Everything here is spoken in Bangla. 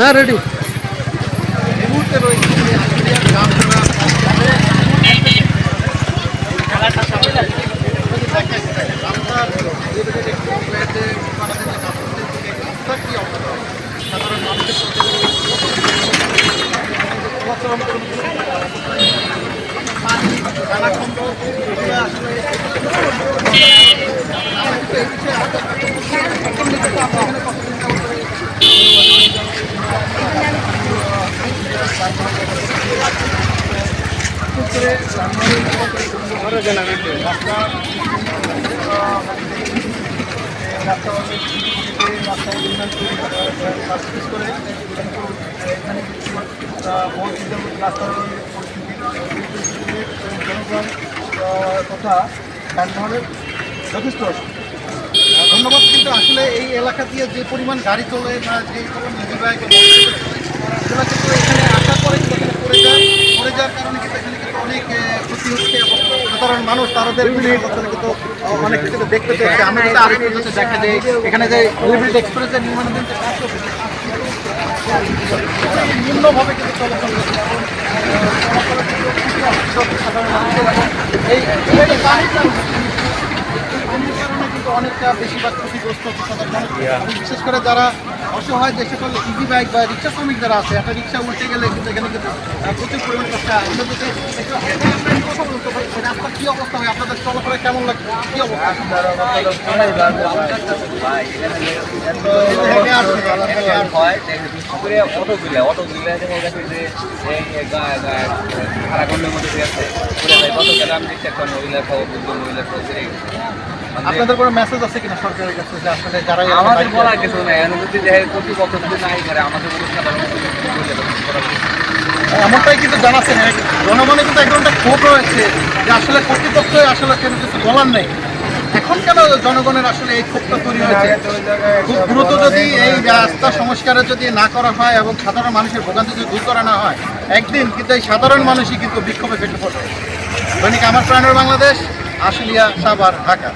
হ্যাঁ রেডি এই মুহূর্তে রয়েছে আশুলিয়ার জামতলা রাস্তার যেদিকে একটু রয়েছে বাংলাদেশের ছাত্রদের দিকে রাস্তার কি অবস্থা সাধারণ মানুষের চলাচল করুন। পানি, খানাখন্দ, এগুলো আসলে আমরা কিন্তু এই বিষয়ে এখন কিন্তু আমরা এখানে কতদিন যাবত ধরে করে রাস্তা রাস্তা রাস্তা উন্নয়ন সার্ভিস করে এখানে কিছু বহুত তথা যথেষ্ট ধন্যবাদ, কিন্তু আসলে এই এলাকা দিয়ে যে পরিমাণ গাড়ি চলে বা যে পরিমাণ এগুলো কিন্তু এখানে আসার পরে যায়। যাওয়ার কারণে কিন্তু এখানে কিন্তু অনেক আহ, ক্ষতি হচ্ছে এবং সাধারণ মানুষ তাদের কিন্তু অনেক কিছু দেখতে পেয়েছে। আমরা দেখা যায় এখানে যে এক্সপ্রেসের নির্মাণাধীন কাজ নিম্নভাবে চলাচল এই কিন্তু অনেকটা বেশিরভাগ ক্ষতিগ্রস্ত হচ্ছে। সাধারণ মানুষ বিশেষ করে যারা অসহায় যে সকল ইজি বাইক বা রিক্সা শ্রমিক যারা আছে, একটা রিক্সা উল্টে গেলে কিন্তু এখানে কিন্তু প্রচুর পরিমাণে কষ্ট হয় আমরা যদি রাস্তার কি অবস্থা হয়? আপনাদের চলাফেরা কেমন লাগে? কি অবস্থা? অটো গিলা অটো গেছে যে এই সারাখণ্ডের মধ্যে আছে কত গেলে আমি দেখছি একটা মহিলা দুজন মহিলা মানে আপনাদের কোনো মেসেজ আছে কিনা সরকারের কাছে যে আসলে যারা আমাদের বলা কিছু নাই। যদি কর্তৃপক্ষ যদি নাই করে আমাদের? এমনটাই কিন্তু জানাচ্ছেন। জনগণে কিন্তু এক ধরনের ক্ষোভ রয়েছে যে আসলে কর্তৃপক্ষ আসলে কেন কিছু বলার নেই। এখন কেন জনগণের আসলে এই ক্ষোভটা তৈরি হয়েছে? খুব দ্রুত যদি এই রাস্তা সংস্কারের যদি না করা হয় এবং সাধারণ মানুষের ভোগান্তি যদি দূর করা না হয় একদিন কিন্তু এই সাধারণ মানুষই কিন্তু বিক্ষোভে ফেটে পড়বে। দৈনিক আমার প্রাণের বাংলাদেশ? আশুলিয়া সাভার ঢাকা।